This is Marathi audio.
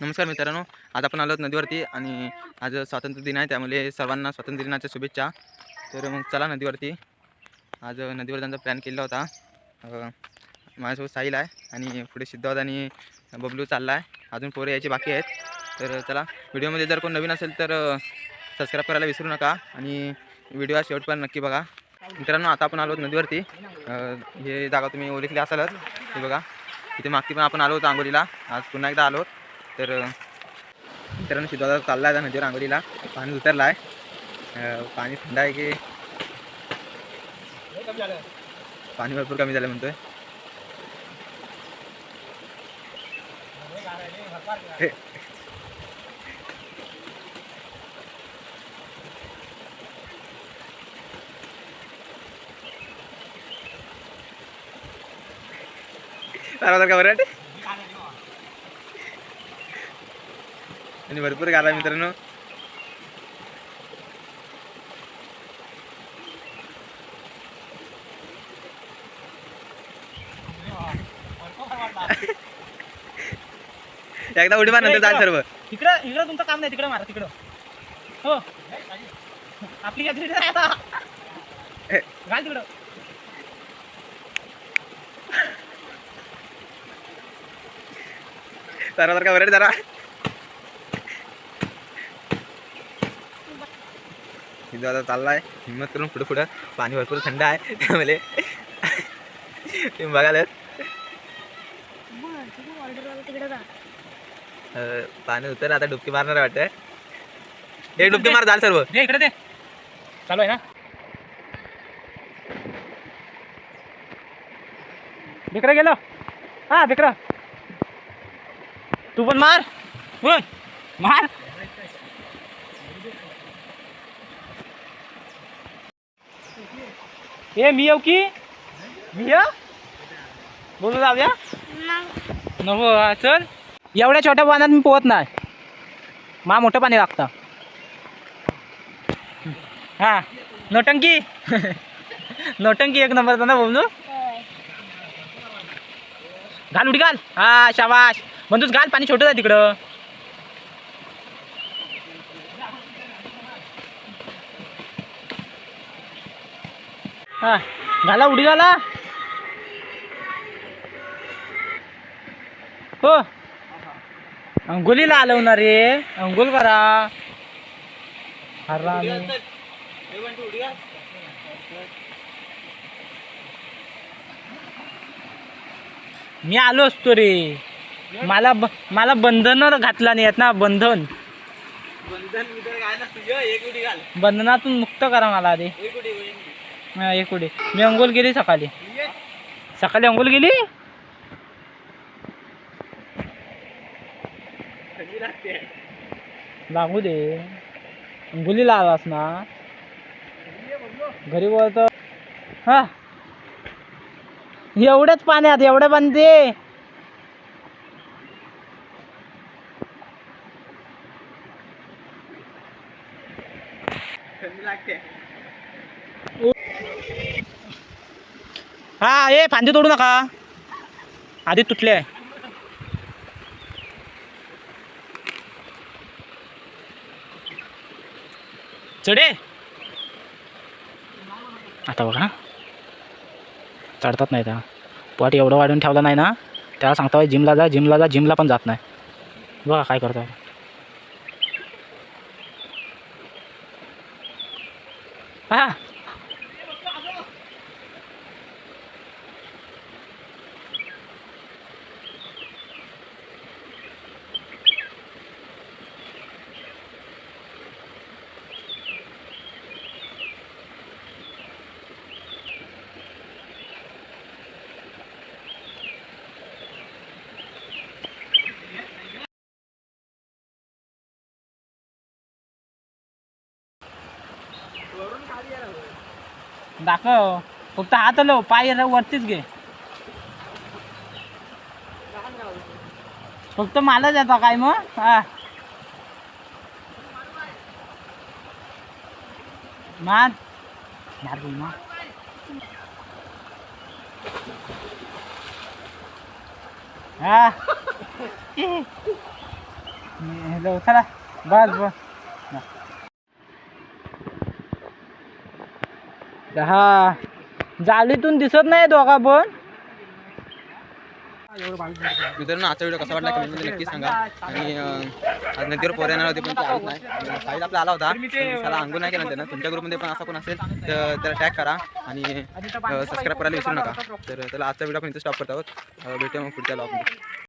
नमस्कार मित्रांनो. आज आपण आलो नदीवरती आणि आज स्वातंत्र्य दिन आहे त्यामुळे सर्वांना स्वातंत्र्य दिनाच्या शुभेच्छा. तर मग चला नदीवरती. आज नदीवर त्यांचा प्लॅन केला होता. माझ्यासोबत साहिल आहे आणि पुढे सिद्धार्थ आणि बबलू चालला आहे अजून पोरे यायचे बाकी आहेत. तर चला व्हिडिओमध्ये जर कोण नवीन असेल तर सबस्क्राईब करायला विसरू नका आणि व्हिडिओ हा शेवटपर्यंत नक्की बघा. मित्रांनो आता आपण आलो आहोत नदीवरती. हे जागा तुम्ही ओळखली असालच. हे बघा इथे मागती पण आपण आलो होतो आंघोळीला. आज पुन्हा एकदा आलो तर अं, मित्रांनो सिद्धार्थ चालला आहे नदीवर आंघोळीला पाणी उतरला आहे पाणी थंड आहे की पाणी भरपूर कमी झालं म्हणतोय. हे. का बरं आणि भरपूर गाला मित्रांनो. एकदा उडी मार नंतर जाल सर्व. तिकडं इकडं तुमचं काम नाही तिकडं मारा तिकडं. हो. आपली गॅदरी नाही आता. घाल तिकडं. बरोबर का बरं जरा. सिद्धू आता चाललाय. हिंमत करून पुढे पुढं. पाणी भरपूर थंड आहे. त्यामुळे तुम्ही पाणी उतर आता डुबकी मारणार वाटतं. एक डुबकी मार झाल सर्व. इकडे दे. चालू आहे ना? बिकरा गेलो. हा बिकरा. तू पण मार. मार. ए मी येऊ की? मी बोलू जाऊया नको हा, चल. एवढ्या छोट्या पाण्यात मी पोहत नाही. मा मोठं पाणी लागतं. हा नोटंकी? नोटंकी एक नंबरचा ना बोलू घाल उडी घाल. हा शाबाश म्हणतोच घाल पाणी छोटं आहे तिकडं. हा घाला उडी घाला. हो. अंघोलीला आलवणार रे अंघोल करा. हरामी मी आलो असतो रे. मला मला बंधन घातला नाही आहेत ना बंधन. बंधनातून मुक्त करा मला रे एक उडी मी अंघोल गेली सकाळी. सकाळी अंघोल गेली? लागू दे. अंघोलीला आलास ना? घरी बोलत. हा. एवढ्याच पाण्यात एवढ्या बांधते लागते हा ए फांदी तोडू नका. आधी तुटले आहे. चढे. आता बघा. चढतात नाही त्या पट एवढं वाढवून ठेवलं नाही ना त्याला सांगता जिमला जा जिमला जा जिमला पण जात नाही. बघा काय करतो हा. दाखव फक्त हात लो पाय वरतीच घे फक्त मला जाता काय मग हा बोल मार हा हॅलो चला बस बस हा जालीतून दिसत नाही दोघा पण. मित्रांनो आजचा व्हिडिओ कसा वाटला कमेंटमध्ये नक्की सांगा. आणि आज नदीवर पोर येणार होते पण ते नाही. आणि आपला आला होता. त्याला अंगू नाही केलं त्यानं. तुमच्या ग्रुपमध्ये पण असा कोण असेल तर त्याला टॅग करा. आणि सबस्क्राईब करायला विसरू नका. तर त्याला आजचा व्हिडिओ आपण इथे स्टॉप करत आहोत. भेटूया मग पुढच्या ब्लॉगमध्ये